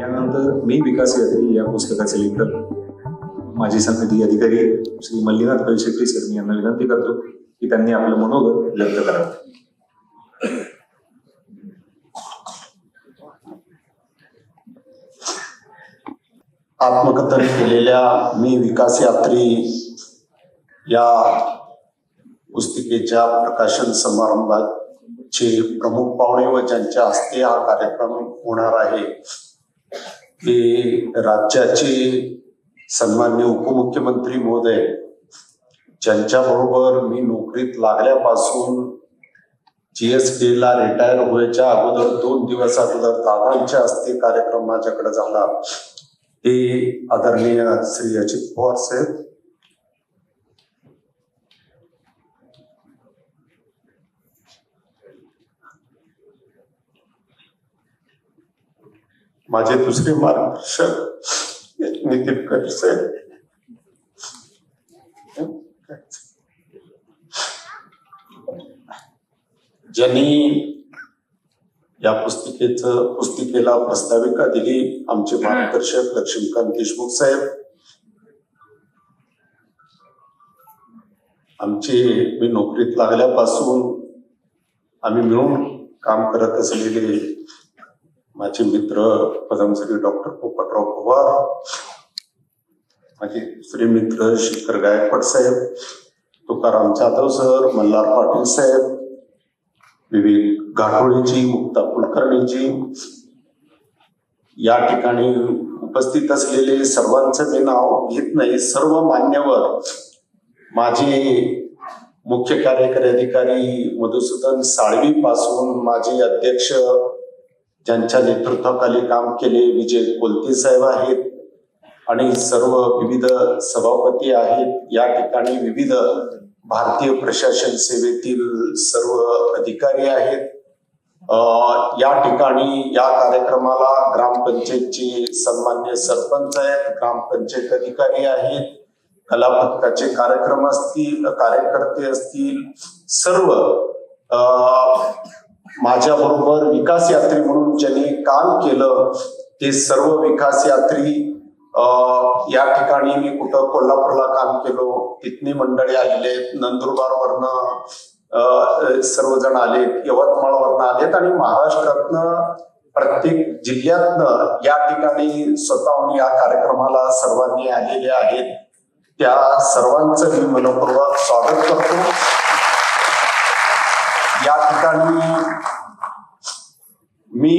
यानंतर मी विकास यात्री या पुस्तकाचे लेखक माजी समिती अधिकारी श्री मल्लीनाथ कळशेट्टी सर मी यांना विनंती करतो की त्यांनी आपलं मनोगत व्यक्त करावं. आत्मकथन केलेल्या मी विकास यात्री या पुस्तिकेच्या प्रकाशन समारंभाचे प्रमुख पाहुणे व ज्यांच्या हस्ते हा कार्यक्रम होणार आहे की राज्याचे सन्मान्य उपमुख्यमंत्री महोदय ज्यांच्या बरोबर मी नोकरीत लागल्यापासून जी एस टीला रिटायर व्हायच्या अगोदर दोन दिवस अगोदर दादांच्या हस्ते कार्यक्रम माझ्याकडे झाला. ते आदरणीय श्री अजित पवार साहेब माझे दुसरे मार्गदर्शक नितीन कर साहेब. ज्यांनी या पुस्तिकेचं पुस्तिकेला प्रस्ताविका दिली आमचे मार्गदर्शक लक्ष्मीकांत देशमुख साहेब. आमचे मी नोकरीत लागल्यापासून आम्ही मिळून काम करत असलेले माझे मित्र पदमश्री डॉक्टर पोपटराव पवार माझे दुसरे मित्र शेखर गायकवाड साहेब तुकाराम जाधव सर मल्हार पाटील साहेब विवेक घाटोळेजी मुक्ता कुलकर्णीजी. या ठिकाणी उपस्थित असलेले सर्वांचं मी नाव घेत नाही सर्व मान्यवर माझे मुख्य कार्यकारी अधिकारी मधुसूदन साळवी पासून माझे अध्यक्ष ज्यांच्या नेतृत्वाखाली काम केले विजय कोलते साहेब आहेत आणि सर्व विविध सभापती आहेत. या ठिकाणी विविध भारतीय प्रशासन सेवेतील सर्व अधिकारी आहेत. या ठिकाणी या कार्यक्रमाला ग्रामपंचायतचे सन्मान्य सरपंच आहेत ग्रामपंचायत अधिकारी आहेत कला पथकाचे कार्यक्रम असतील कार्यकर्ते असतील सर्व माझ्या बरोबर विकास यात्री म्हणून ज्यांनी काम केलं ते सर्व विकास यात्री या ठिकाणी मी कुठं कोल्हापूरला काम केलो तिथनी मंडळी आलेले नंदुरबार वरनं सर्वजण आलेत यवतमाळवरनं आलेत आणि महाराष्ट्रातनं प्रत्येक जिल्ह्यातनं या ठिकाणी स्वतःहून या कार्यक्रमाला सर्वांनी आलेले आहेत. त्या सर्वांचं मी मनपूर्वक स्वागत करतो या ठिकाणी मी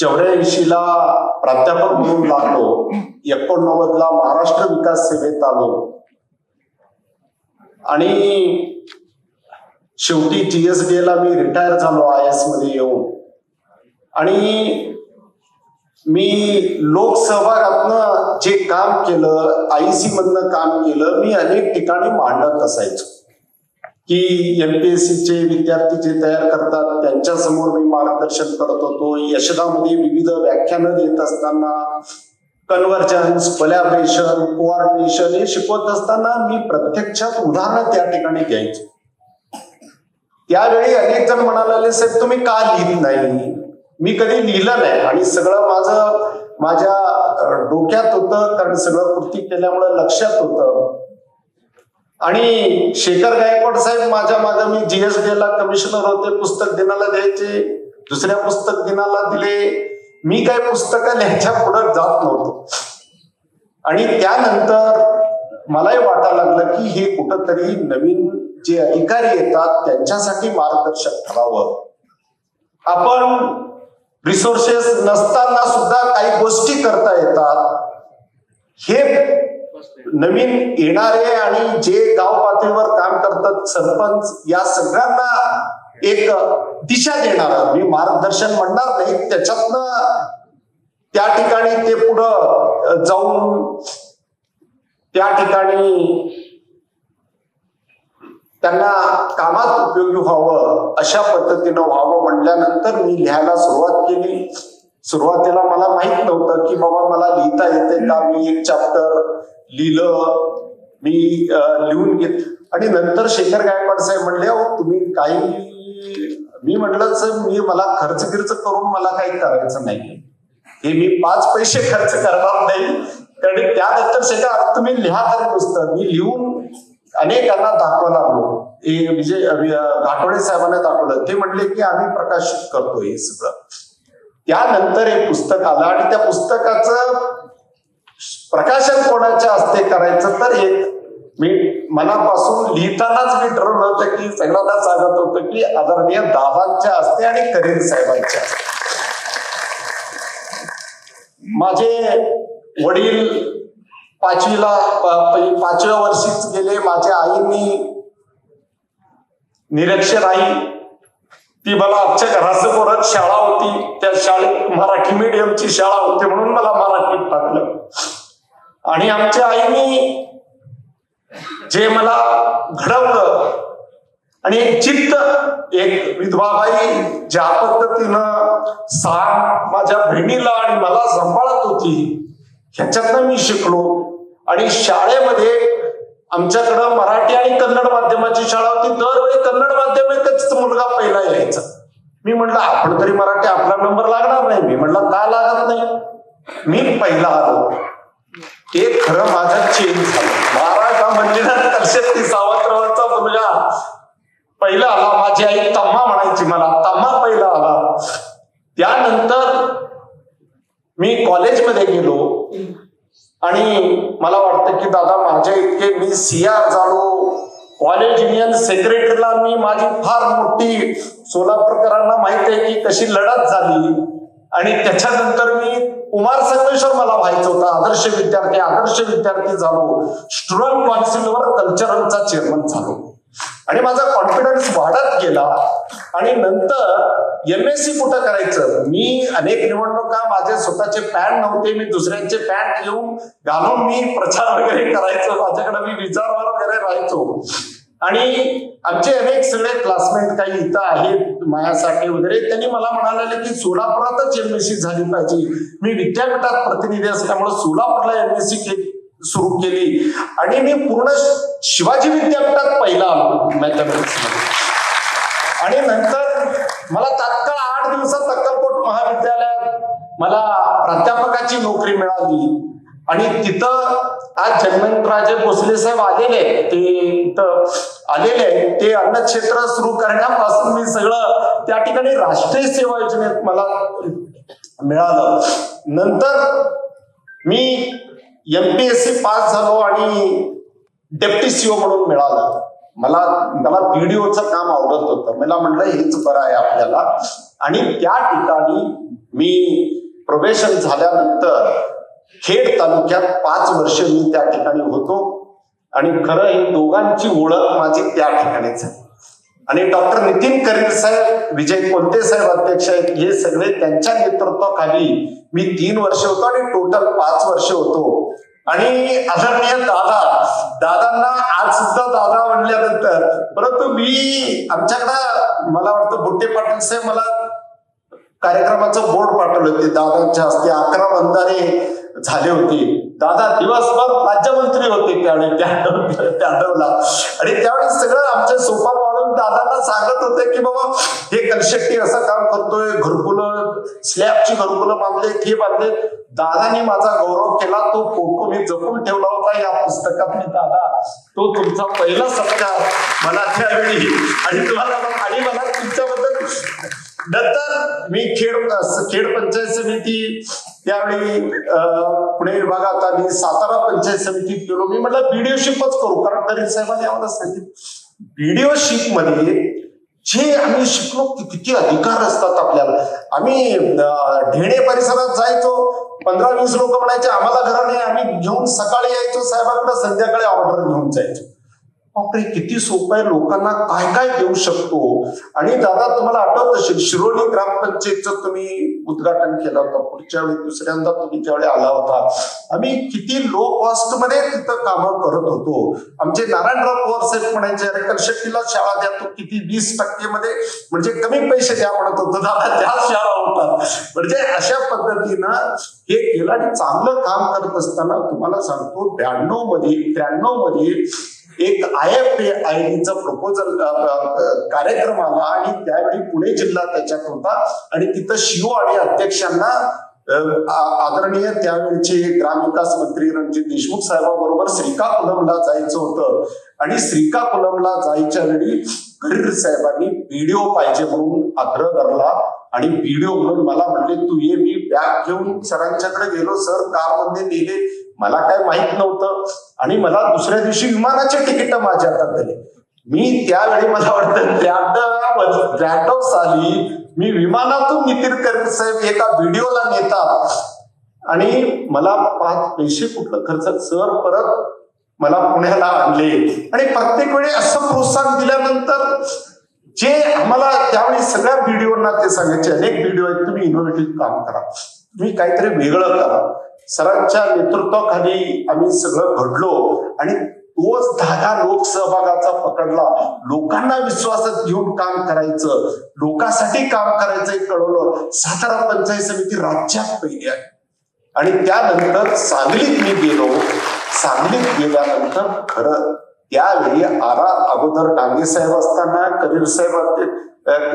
चौऱ्याऐंशीला प्राध्यापक म्हणून लागलो एकोणनव्वद ला महाराष्ट्र विकास सेवेत आलो. आणि शेवटी जीएसडी ला मी रिटायर झालो आय एसमध्ये येऊन. आणि मी लोकसहभागातनं जे काम केलं आयसी मधनं काम केलं मी अनेक ठिकाणी मांडत असायचो. की एमपीएससीचे विद्यार्थी जे तयार करतात त्यांच्यासमोर मी मार्गदर्शन करत होतो. यशदामध्ये विविध व्याख्यानं देत असताना कन्व्हर्जन्स कोलॅबरेशन कोऑर्डिनेशन हे शिकवत असताना मी प्रत्यक्षात उदाहरणं त्या ठिकाणी घ्यायचो. त्यावेळी अनेक जण म्हणाले साहेब तुम्ही का लिहित नाही? मी कधी लिहिलं नाही. आणि सगळं माझं माझ्या डोक्यात होतं कारण सगळं कृती केल्यामुळे लक्षात होतं. आणि शेखर गायकवाड साहेब माझ्या मागे मी जीएसडी ला कमिशनर होते पुस्तक दिनाला द्यायचे दुसऱ्या पुस्तक दिनाला दिले. मी काय पुस्तकं लिहायच्या पुढे जात नव्हतो. आणि त्यानंतर मलाही वाटायला लागलं की हे कुठंतरी नवीन जे अधिकारी येतात त्यांच्यासाठी मार्गदर्शक ठरावं आपण रिसोर्सेस नसताना सुद्धा काही गोष्टी करता येतात. हे नवीन येणारे आणि जे गाव पातळीवर काम करतात सरपंच या सगळ्यांना एक दिशा देणार. मी मार्गदर्शन म्हणणार नाही. त्याच्यातनं त्या ठिकाणी ते पुढं जाऊन त्या ठिकाणी त्यांना कामात उपयोगी व्हावं अशा पद्धतीनं व्हावं म्हणल्यानंतर मी लिहायला सुरुवात केली. सुरुवातीला मला माहीत नव्हतं की बाबा मला लिहिता येते का? मी एक चॅप्टर लिहिलं मी लिहून घेत. आणि नंतर शेखर गायकवाड साहेब म्हणले अहो तुम्ही काही मी म्हटलं मी मला खर्च खर्च करून मला काही करायचं नाही. हे मी पाच पैसे खर्च करणार नाही. कारण त्यानंतर सगळं तुम्ही लिहा तरी नुसतं. मी लिहून अनेकांना दाखवायला लागलो. हे म्हणजे अं, घाटोडे साहेबांना दाखवलं. ते म्हणले की आम्ही प्रकाशित करतो हे सगळं. त्यानंतर हे पुस्तक आलं आणि त्या पुस्तकाचं प्रकाशन कोणाच्या हस्ते करायचं तर एक मी मनापासून लिहितानाच मी ठरवलं होतं की सगळ्यांना सांगत होतं की आदरणीय दादांच्या असते आणि करीन साहेबांच्या माझे वडील पाचवीला पाचव्या वर्षीच गेले. माझ्या आईनी निरक्षर आई ती मला आमच्या घरासमोरच शाळा होती. त्या शाळेत मराठी मीडियमची शाळा होती म्हणून मला मराठीत टाकलं आणि आमच्या आईनी जे मला घडवलं आणि एक चित्त एक विधवाबाई ज्या पद्धतीनं सांग माझ्या बहिणीला आणि मला सांभाळत होती ह्याच्यातनं मी शिकलो. आणि शाळेमध्ये आमच्याकडं मराठी आणि कन्नड माध्यमाची शाळा होती. दरवेळी कन्नड माध्यमिकच मुलगा पहिला यायचा. मी म्हटलं आपण तरी मराठी आपला नंबर लागणार नाही. मी म्हटलं का लागत नाही? मी पहिला आलो. ते खरं माझा चेंज झालं. महाराष्ट्र मंदिरात ती सावंतरावांचा मुलगा पहिला आला. माझी आई तम्मा म्हणायची मला. तम्मा पहिला आला. त्यानंतर मी कॉलेजमध्ये गेलो. आणि मला वाटतं की दादा माझ्या इतके मी सीआर झालो कॉलेज युनियन सेक्रेटरीला मी माझी फार मोठी सोलापूरकरांना माहीत आहे की कशी लढत झाली. आणि त्याच्यानंतर मी कुमार संगमेश्वर मला व्हायचं होतं आदर्श विद्यार्थी आदर्श विद्यार्थी झालो. स्टुडंट कॉन्सिलवर कल्चरलचा चेअरमन झालो. आणि माझा कॉन्फिडन्स वाढत गेला. आणि नंतर एम एस सी कुठं करायचं? मी अनेक निवडणुका माझे स्वतःचे पॅन्ट नव्हते. मी दुसऱ्यांचे पॅन्ट घेऊन घालून मी प्रचार वगैरे करायचो. माझ्याकडे मी विचारवर वगैरे राहायचो. आणि आमचे अनेक सगळे क्लासमेट काही इथं आहेत माझ्यासाठी वगैरे. त्यांनी मला म्हणाले की सोलापुरातच एम एस सी झाली पाहिजे. मी विद्यापीठात प्रतिनिधी असल्यामुळे सोलापूरला एम एस सी सुरू केली. आणि मी पूर्ण शिवाजी विद्यापीठात पहिला आलो मॅथमॅटिक्स आणि नंतर मला तात्काळ आठ दिवसात अक्कलकोट महाविद्यालयात मला प्राध्यापकाची नोकरी मिळाली. आणि तिथं आज जन्मराजे भोसले साहेब आलेले आहेत. ते इथं आलेले आहेत ते अन्न क्षेत्र सुरू करण्यापासून मी सगळं त्या ठिकाणी राष्ट्रीय सेवा योजनेत मला मिळालं. नंतर मी M P S C pass झालो आणि डेप्टी सीओ म्हणून मिळालं. मला मला व्हिडिओचं काम आवडत होतं. मला म्हटलं हेच बरं आहे आपल्याला. आणि त्या ठिकाणी मी प्रोबेशन झाल्यानंतर खेड तालुक्यात पाच वर्ष मी त्या ठिकाणी होतो. आणि खरं ही दोघांची ओळख माझी त्या ठिकाणीच आहे. आणि डॉक्टर नितीन करीर साहेब विजय कोणते साहेब अध्यक्ष आहेत हे सगळे त्यांच्या नेतृत्वाखाली मी तीन वर्ष होतो आणि टोटल पाच वर्ष होतो. आणि आदरणीय दादा दादांना आज सुद्धा दादा म्हणल्यानंतर परंतु मी आमच्याकडं मला वाटतं बुट्टे पाटील साहेब मला कार्यक्रमाचं बोर्ड पाठवलं होते दादांच्या हस्ते अकरा बंधारे झाले होते दादा दिवसभर राज्यमंत्री होते त्यावेळी त्या आणि त्यावेळी सगळं आमच्या सोपा दादांना सांगत होते की बाबा हे कलशेट्टी असं काम करतोय घरकुलं स्लॅबची घरकुलं बांधले हे बांधले. दादानी माझा गौरव केला तो फोटो मी जपून ठेवला होता या पुस्तकात मी दादा. तो तुमचा पहिला सत्कार मला त्यावेळी आणि तुम्हाला आणि मला तुमच्याबद्दल नंतर मी खेड खेड पंचायत समिती त्यावेळी अं, पुणे विभागात आणि सातारा पंचायत समितीत गेलो. मी म्हटलं व्हिडिओशिपच करू कारण तरी साहेबांनी आम्हाला सांगितलं. व्हिडिओमध्ये जे आम्ही शिकलो किती अधिकार असतात आपल्याला. आम्ही ढेणे परिसरात जायचो पंधरा वीस लोक म्हणायचे आम्हाला घरा नाही आम्ही घेऊन सकाळी यायचो साहेबांकडे संध्याकाळी ऑर्डर घेऊन जायचो. बापरे किती सोपं आहे. लोकांना काय काय देऊ शकतो? आणि दादा तुम्हाला आठवत असेल शिरोली ग्रामपंचायतचं तुम्ही उद्घाटन केलं होतं. पुढच्या वेळी दुसऱ्यांदा तुम्ही ज्यावेळी आला होता आम्ही किती लो कॉस्टमध्ये तिथं कामं करत होतो. आमचे नारायणराव पवार साहेब म्हणायचे अरे कलशक्तीला शाळा द्या तो किती वीस टक्के मध्ये म्हणजे कमी पैसे द्या म्हणत होतो. दादा त्या शाळा होतात. म्हणजे अशा पद्धतीनं हे केलं आणि चांगलं काम करत असताना तुम्हाला सांगतो ब्याण्णवमध्ये त्र्याण्णवमध्ये एक आय एफ आय डीचा प्रपोजल कार्यक्रम आला आणि त्यावेळी पुणे जिल्हा त्याच्यात होता. आणि तिथं शिव आणि अध्यक्षांना आदरणीय त्यावेळचे ग्रामविकास मंत्री रणजित देशमुख साहेबाबरोबर श्रीकाकुलमला जायचं होतं. आणि श्रीकाकुलमला जायच्या वेळी करीर साहेबांनी व्हिडिओ पाहिजे म्हणून आग्रह धरला. आणि व्हिडिओ म्हणून मला म्हणले तू ये मी बॅग घेऊन सरांच्याकडे गेलो सर कारमध्ये नेले. मला काय माहीत नव्हतं. आणि मला दुसऱ्या दिवशी विमानाचे तिकीट माझ्या हातात दिले मी त्यावेळी मला वाटतं त्र्याण्णव साली मी विमानातून नितीन करीर साहेब एका व्हिडिओला नेतात. आणि मला पाच पैसे कुठलं खर्च सर परत मला पुण्याला आणले. आणि प्रत्येक वेळी असं प्रोत्साहन दिल्यानंतर जे आम्हाला त्यावेळी सगळ्या व्हिडिओना ते सांगायचे अनेक व्हिडिओ आहेत तुम्ही इनोव्हेटिव्ह काम करा. तुम्ही काहीतरी वेगळं करा. सरांच्या नेतृत्वाखाली आम्ही सगळं घडलो आणि तोच धागा लोकसहभागाचा पकडला. लोकांना विश्वासात घेऊन काम करायचं. लोकांसाठी काम करायचं हे कळवलं. सातारा पंचायत समिती राज्यात पहिली आहे. आणि त्यानंतर सांगलीत मी गेलो. सांगलीत गेल्यानंतर खरं त्यावेळी आरा अगोदर डांगे साहेब असताना कबीर साहेब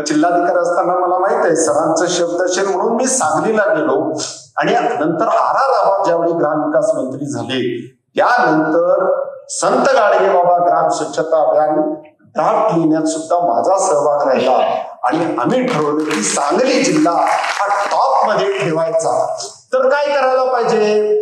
जिल्हाधिकारी असताना मला माहीत आहे सरांचं शब्दशेर म्हणून मी सांगलीला गेलो. आणि नंतर आरा रावा ज्यावेळी ग्रामविकास मंत्री झाले त्यानंतर संत गाडगे बाबा ग्राम स्वच्छता अभियान ड्राफ्ट लिहिण्यात सुद्धा माझा सहभाग राहिला. आणि आम्ही ठरवलं की सांगली जिल्हा हा टॉपमध्ये ठेवायचा. तर काय करायला पाहिजे?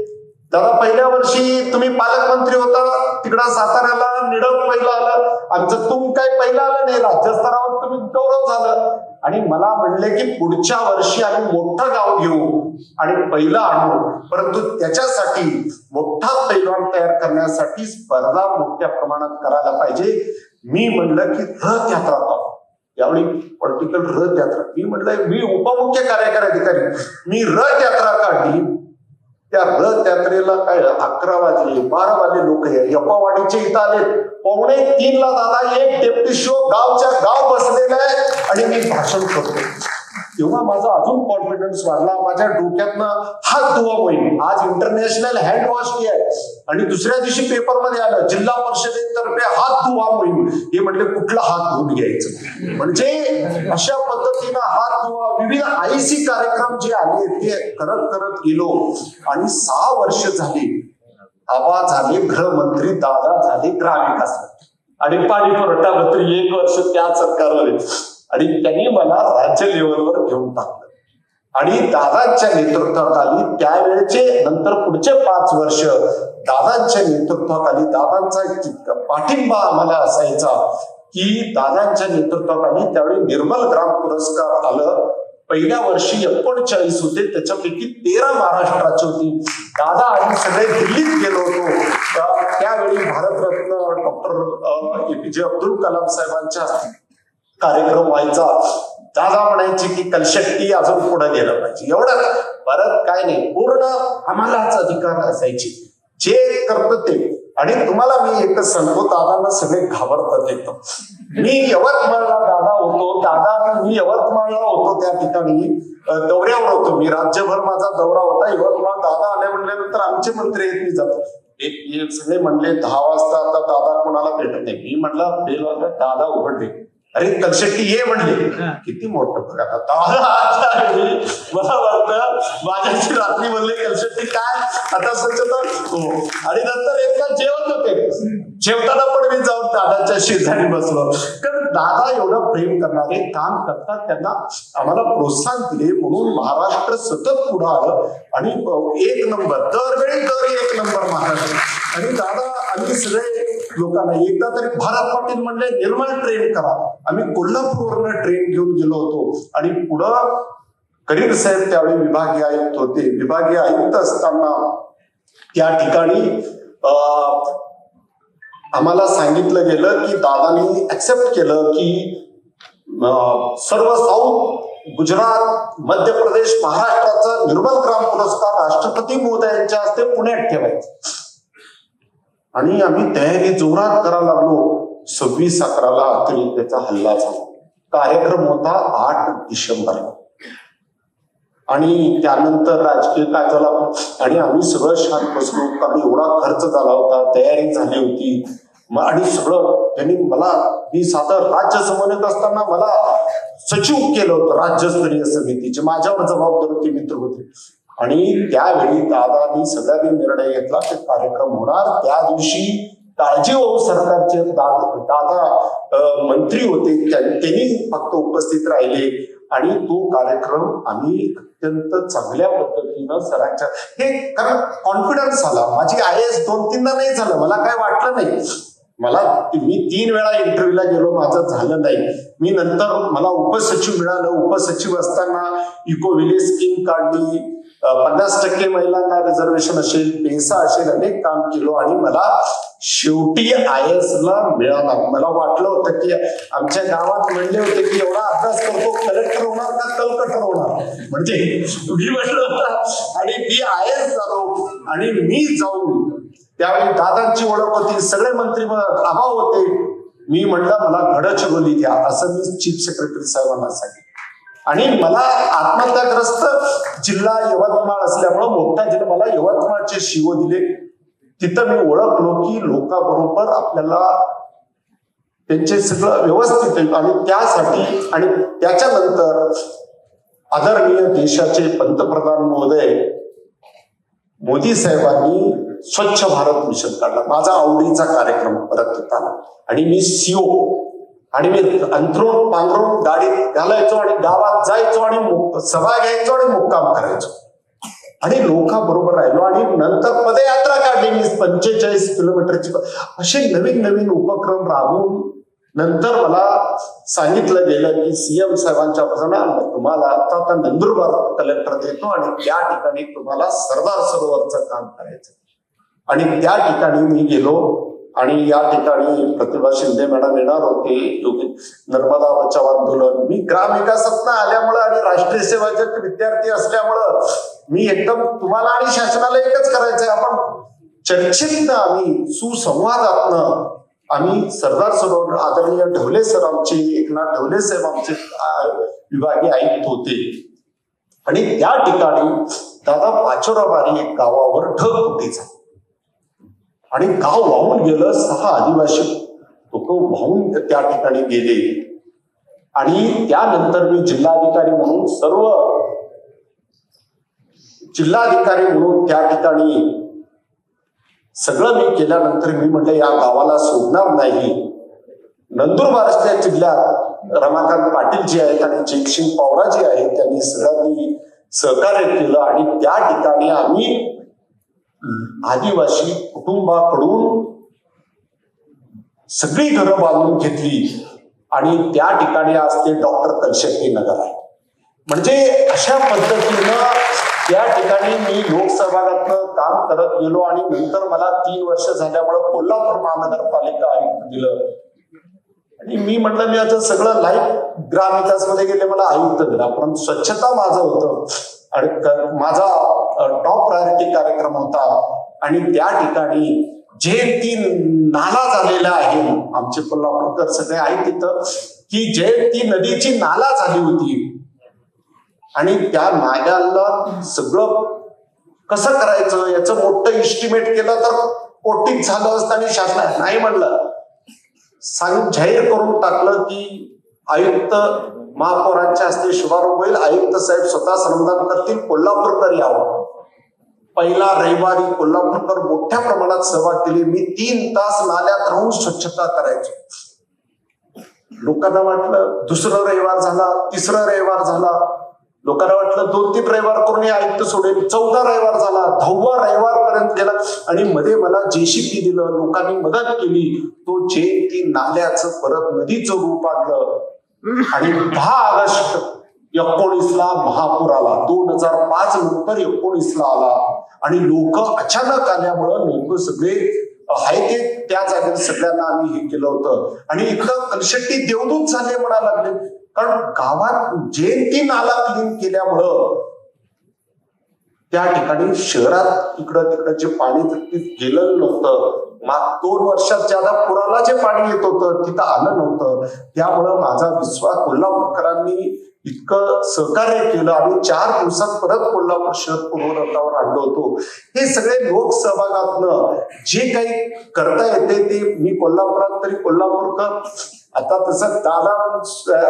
दादा पहिल्या वर्षी तुम्ही पालकमंत्री होता तिकडं साताऱ्याला निडम पहिलं आलं. आमचं तुम काय पहिलं आलं नाही राज्यस्तरावर तुम्ही गौरव झालं. आणि मला म्हणले की पुढच्या वर्षी आम्ही मोठं गाव घेऊ आणि पहिलं आणू. परंतु त्याच्यासाठी मोठा पैलवान तयार करण्यासाठी स्पर्धा मोठ्या प्रमाणात करायला पाहिजे. मी म्हणलं की रथ यात्रा करू यावेळी पॉलिटिकल रथ यात्रा मी म्हटलं मी उपमुख्य कार्यकारी अधिकारी. मी रथ यात्रा काढली. त्या रथ यात्रेला काय अकरा वाजले बारा वाजले लोक यप्पावाडीचे इथं आले पावणे तीनला दादा एक डेप्टी शो गावच्या गाव बसलेला आहे आणि मी भाषण करतो तेव्हा माझा अजून कॉन्फिडन्स वाढला. माझ्या डोक्यातनं हात धुवा होईल. आज इंटरनॅशनल हँड वॉश डे आहे. आणि दुसऱ्या दिवशी पेपरमध्ये आलं जिल्हा परिषदेतर्फे हात धुवा होईल. हे म्हटले कुठला हात धुवून घ्यायचं? म्हणजे अशा पद्धतीनं हात धुवा विविध आयसी कार्यक्रम जे आले ते करत करत गेलो. आणि सहा वर्ष झाली. आबा झाले गृहमंत्री दादा झाले ग्रामविकास आणि पाणी पुरवठा मंत्री एक वर्ष त्या सरकारवर आणि त्यांनी मला राज्य लेवलवर घेऊन टाकलं. आणि दादांच्या नेतृत्वाखाली त्यावेळेचे नंतर पुढचे पाच वर्ष दादांच्या नेतृत्वाखाली दादांचा जितका पाठिंबा आम्हाला असायचा की दादांच्या नेतृत्वाखाली त्यावेळी निर्मल ग्राम पुरस्कार आलं. पहिल्या वर्षी एकोणचाळीस होते त्याच्यापैकी तेरा महाराष्ट्राचे होती. दादा आम्ही सगळे दिल्लीत गेलो होतो. त्यावेळी भारतरत्न डॉक्टर जे अब्दुल कलाम साहेबांच्या कार्यक्रम व्हायचा. दादा म्हणायचे की कलशक्ती अजून पुढे गेलं पाहिजे. एवढं परत काय नाही पूर्ण आम्हालाच अधिकार असायचे. जे करतं ते आणि तुम्हाला मी एकच सांगतो दादांना सगळे घाबरतात एकदम. मी यवतमाळला दादा होतो. दादा मी यवतमाळला होतो त्या ठिकाणी. दौऱ्यावर होतो मी. राज्यभर माझा दौरा होता. यवतमाळ दादा आले म्हणल्यानंतर आमचे मंत्री आहेत मी जातो. एक सगळे म्हणले दहा वाजता आता दादा कोणाला भेटत नाही. मी म्हटलं बेल दादा उघडले. अरे कलशेट्टी ये म्हणले. किती मोठं बघा आता. मला वाटतं माझ्याशी रात्री म्हणले कलशेट्टी काय? आता स्वच्छता हो. आणि नंतर एकदा जेवत होते. जेवताना पण मी जाऊन दादाच्या शेजारी बसलो. कारण दादा एवढं प्रेम करणारे काम करतात त्यांना आम्हाला प्रोत्साहन दिले. म्हणून महाराष्ट्र सतत पुढे आलं. आणि एक नंबर दरवेळी दर एक नंबर महाराष्ट्र. आणि दादा आम्ही सगळे लोकांना एकदा तरी भारत पाटील म्हणले निर्मळ ट्रेन करा. आम्ही कोल्हापूरवरनं ट्रेन घेऊन गेलो होतो. आणि पुढं करीर साहेब त्यावेळी विभागीय आयुक्त होते. विभागीय आयुक्त असताना त्या ठिकाणी अं, आम्हाला सांगितलं गेलं की दादांनी ऍक्सेप्ट केलं की सर्व साऊथ गुजरात मध्य प्रदेश महाराष्ट्राचा निर्मल ग्राम पुरस्कार राष्ट्रपती महोदयांच्या हस्ते पुण्यात ठेवायचं. आणि आम्ही तयारी जोरात करायला लागलो. सव्वीस अकराला अतिरेक्याचा हल्ला झाला. कार्यक्रम होता आठ डिसेंबरला आणि त्यानंतर राजकीय काय झाला आणि आम्ही सगळं शांत बसलो. कारण एवढा खर्च झाला होता तयारी झाली होती. आणि सगळं त्यांनी मला मी साधं राज्य समन्वयक असताना मला सचिव केलं होतं राज्यस्तरीय समितीचे. माझ्यावर जबाबदार होते मित्र होते. आणि त्यावेळी दादानी सगळ्यांनी निर्णय घेतला की कार्यक्रम होणार. त्या दिवशी काळजी सरकारचे दादा दादा मंत्री होते. त्यांनी फक्त उपस्थित राहिले आणि तो कार्यक्रम आम्ही अत्यंत चांगल्या पद्धतीनं सरांच्या हे कारण कॉन्फिडन्स झाला माझी आय एस दोन तीनदा नाही झालं. मला काय वाटलं नाही. मला मी तीन वेळा इंटरव्ह्यूला गेलो. माझं झालं नाही. मी नंतर मला उपसचिव मिळालं. उपसचिव असताना इको विलेज स्कीम काढली. पन्नास टक्के महिलांना रिझर्वेशन असेल पेसा असेल अनेक काम केलो आणि मला शेवटी आय एस ला मिळाला. मला वाटलं होतं की आमच्या गावात म्हणले होते की एवढा अभ्यास करतो कलेक्टर होणार का कलकटर होणार? म्हणजे मी म्हटलं होतं. आणि मी आय एस झालो आणि मी जाऊन त्यावेळी दादांची ओळख होती सगळे मंत्री अभाव होते. मी म्हटलं मला गडचिरोली द्या. असं मी चीफ सेक्रेटरी साहेबांना सांगितलं. आणि मला आत्महत्याग्रस्त जिल्हा यवतमाळ असल्यामुळं मोठा जिल्हा मला यवतमाळचे शिव दिले. तिथं मी ओळखलो की लोकांबरोबर आपल्याला त्यांचे सगळं व्यवस्थित आणि त्यासाठी आणि त्याच्यानंतर आदरणीय देशाचे पंतप्रधान महोदय मोदी साहेबांनी स्वच्छ भारत मिशन काढला. माझा आवडीचा कार्यक्रम परत होता आणि मी सीओ आणि मी अंथरूण पांघरून गाडीत घालायचो आणि गावात जायचो आणि सभा घ्यायचो आणि मुक्काम करायचो. आणि लोकांबरोबर राहिलो आणि नंतर पदयात्रा काढली मी पंचेचाळीस किलोमीटरची. असे नवीन नवीन उपक्रम राबवून नंतर मला सांगितलं गेलं की सीएम साहेबांच्या वजनानं तुम्हाला आता आता नंदुरबार कलेक्टर देतो आणि त्या ठिकाणी तुम्हाला सरदार सरोवरचं काम करायचं. आणि त्या ठिकाणी मी गेलो. आणि या ठिकाणी प्रतिभा शिंदे मॅडम येणार होते. नर्मदा बचाव आंदोलन. मी ग्रामविकासात आल्यामुळं आणि राष्ट्रीय सेवाचे विद्यार्थी असल्यामुळं मी एकदम तुम्हाला आणि शासनाला एकच करायचंय. आपण चर्चेतनं आम्ही सुसंवादातनं आम्ही सरदार सरोवर आदरणीय ढवले सर आमचे एकनाथ ढवले साहेब आमचे विभागीय आयुक्त होते. आणि त्या ठिकाणी दादा पाचोराबारी गावावर ढगफुटी झाली आणि गाव वाहून गेलं? सहा आदिवासी लोक वाहून त्या ठिकाणी गेले. आणि त्यानंतर मी जिल्हाधिकारी म्हणून सर्व जिल्हाधिकारी म्हणून त्या ठिकाणी सगळं मी केल्यानंतर मी म्हटलं या गावाला सोडणार नाही. नंदुरबार जिल्ह्यात रमाकांत पाटील जे आहेत आणि जयसिंग पवार जे आहेत त्यांनी सगळ्यांनी सहकार्य केलं आणि त्या ठिकाणी आम्ही आदिवासी कुटुंबाकडून सगळी घरं बांधून घेतली. आणि त्या ठिकाणी आज ते डॉक्टर कलशेट्टी नगर आहे. म्हणजे अशा पद्धतीनं त्या ठिकाणी मी लोकसहभागातनं काम करत गेलो आणि नंतर मला तीन वर्ष झाल्यामुळं कोल्हापूर महानगरपालिका आयुक्त दिलं. आणि मी म्हटलं मी आता सगळं लाईफ ग्रामविकासमध्ये गेले मला आयुक्त दिला. पण स्वच्छता माझं होतं. माझा टॉप प्रायोरिटी कार्यक्रम होता. आणि त्या ठिकाणी जे ती नाला झालेला आहे आमचे कोल्हापूरकर सगळे आहेत तिथं की जे ती नदीची नाला झाली होती. आणि त्या नाल्याला सगळं कसं करायचं याचं मोठं इस्टिमेट केलं तर कोटीत झालं असतं आणि शासनाने नाही म्हणलं. सांग जाहीर करून टाकलं की आयुक्त महापौरांच्या हस्ते शुभारंभ होईल. आयुक्त साहेब स्वतः श्रमदान करतील कोल्हापूरकर यावं. पहिला रविवारी कोल्हापूरकर मोठ्या प्रमाणात सहभाग केली. मी तीन तास नाल्यात राहून स्वच्छता करायचो. लोकांना वाटलं दुसरं रविवार झाला तिसरा रविवार झाला. लोकांना वाटलं दोन तीन रविवार करून आयुक्त सोडेल. चौदा रविवार झाला दहावा रविवार पर्यंत गेला. आणि मध्ये मला जेसीपी दिलं. लोकांनी मदत केली. तो जे ती नाल्याचं परत नदीचं रूप आणलं. आणि दहा ऑगस्ट एकोणीसला महापूर आला दोन हजार पाच नंतर एकोणीसला आला. आणि लोक अचानक आल्यामुळं लोक सगळे आहे ते त्या जागेत सगळ्यांना आम्ही हे केलं होतं. आणि इकडं कलशेट्टी देवदूत झाले म्हणा लागले. कारण गावात जयंती नाला क्लीन केल्यामुळं त्या ठिकाणी शहरात इकडं तिकडं जे पाणी गेलं नव्हतं. दोन वर्षात ज्यादा पुराला जे पाणी येत होतं तिथं आलं नव्हतं. त्यामुळं माझा विश्वास कोल्हापूरकरांनी इतकं सहकार्य केलं आणि चार दिवसात परत कोल्हापूर शहर पूर्वरथावर आणलं होतो. हे सगळे लोकसहभागातनं जे काही करता येते ते मी कोल्हापुरात तरी कोल्हापूरकर आता तसं दादा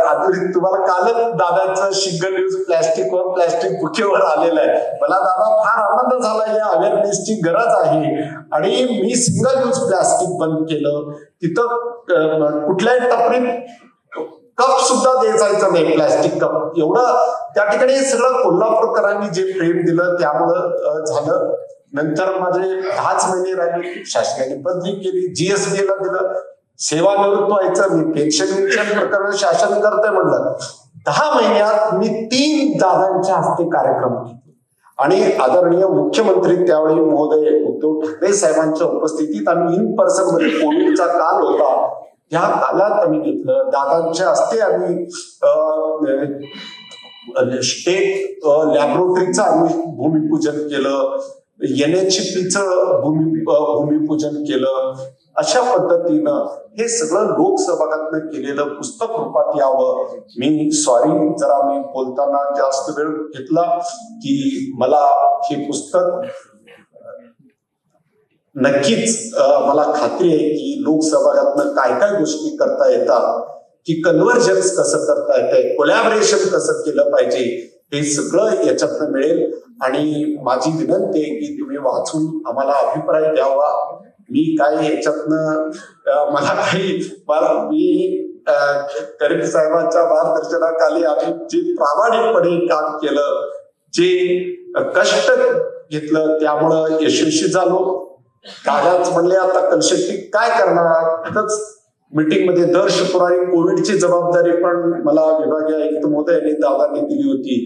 आधुनिक तुम्हाला कालच दादाचं सिंगल यूज प्लॅस्टिकवर प्लॅस्टिक बुकेवर आलेलं आहे. मला दादा फार आनंद झाला या अवेअरनेसची गरज आहे. आणि मी सिंगल यूज प्लॅस्टिक बंद केलं. तिथं कुठल्याही टपरीत कप सुद्धा द्यायचं नाही प्लॅस्टिक कप. एवढं त्या ठिकाणी सगळं कोल्हापूरकरांनी जे प्रेम दिलं त्यामुळं झालं. नंतर माझे दहाच महिने राहिले. शासनाने बदली केली जीएसबी ला दिलं. सेवानिवृत्त व्हायचं मी पेन्शन प्रकरण शासन करतोय म्हणलं. दहा महिन्यात मी तीन दादांच्या हस्ते कार्यक्रम घेतले आणि आदरणीय मुख्यमंत्री त्यावेळी महोदय उद्धव ठाकरे साहेबांच्या उपस्थितीत आम्ही इन पर्सनमध्ये कोविडचा काल होता. त्या कालात आम्ही घेतलं. दादांच्या हस्ते आम्ही स्टेट लॅबोरेटरीचं आम्ही भूमिपूजन केलं. एन एच भूमी भूमिपूजन केलं. अशा पद्धतीनं हे सगळं लोकसहभागातनं केलेलं पुस्तक रूपात यावं. मी सॉरी जरा मी बोलताना जास्त वेळ घेतला की मला हे पुस्तक नक्कीच मला खात्री आहे की लोकसहभागातनं काय काय गोष्टी करता येतात की कन्व्हर्जन्स कसं करता येतंय कोलॅबरेशन कसं केलं पाहिजे हे सगळं याच्यातनं मिळेल. आणि माझी विनंती आहे की तुम्ही वाचून आम्हाला अभिप्राय द्यावा. मी काय याच्यातनं मला काही मी करीम साहेबांच्या मार्गदर्शनाखाली आम्ही जे प्रामाणिकपणे काम केलं जे कष्ट घेतलं त्यामुळं यशस्वी झालो. दादाच म्हणले आता कलशक्ती काय करणार? तिथंच मीटिंगमध्ये दर शुक्रवारी कोविडची जबाबदारी पण मला विभागीय आयुक्त महोदयांनी दादांनी दिली होती.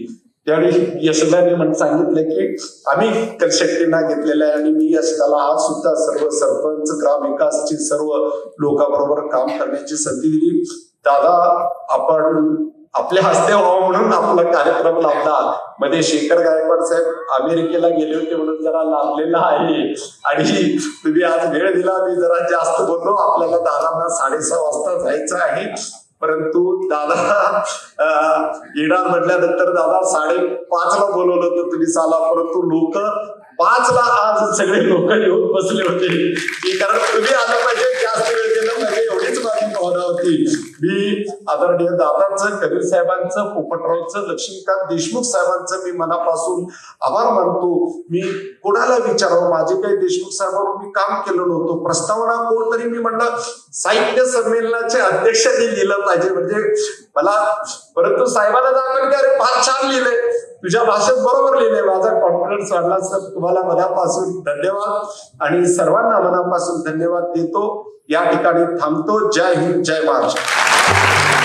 त्यावेळी यशोदाने म्हणून सांगितलं की आम्ही शक्तींना घेतलेलं आहे आणि मी यशदाला आज सुद्धा सर्व सरपंच ग्रामविकासची सर्व लोकांबरोबर काम करण्याची संधी दिली. दादा आपण आपल्या हस्ते व्हावं म्हणून आपला कार्यक्रम लावला मध्ये शेखर गायकवाड साहेब अमेरिकेला गेले होते म्हणून जरा लाभलेला आहे. आणि तुम्ही आज वेळ दिला मी जरा जास्त बोललो. आपल्याला दादांना साडेसहा वाजता जायचं आहे. परंतु दादा येणार म्हटल्यानंतर दादा साडेपाच ला बोलवलं होतं तुम्ही साला. परंतु लोक पाच ला आज सगळे लोक येऊन बसले होते. कारण तुम्ही आलं पाहिजे जास्त वेळ केलं पाहिजे म्हणजे एवढीच माझी भावना होती मी आदरणीय दादांचं कबीर साहेबांचं पोपटरावचं लक्ष्मीकांत देशमुख साहेबांचं मी मनापासून आभार मानतो. मी कोणाला विचारावं? माझे काही देशमुख साहेबांवर मी काम केलं नव्हतं. प्रस्तावना कोणतरी मी म्हणलं साहित्य संमेलनाचे अध्यक्षांनी लिहिलं पाहिजे. म्हणजे मला परंतु साहेबांना दाखवलं की अरे फार छान लिहिलंय. तुझ्या भाषेत बरोबर लिहिलंय. माझा कॉन्फिडन्स वाढला. सर तुम्हाला मनापासून धन्यवाद आणि सर्वांना मनापासून धन्यवाद देतो. या ठिकाणी थांबतो. जय हिंद जय महाराष्ट्र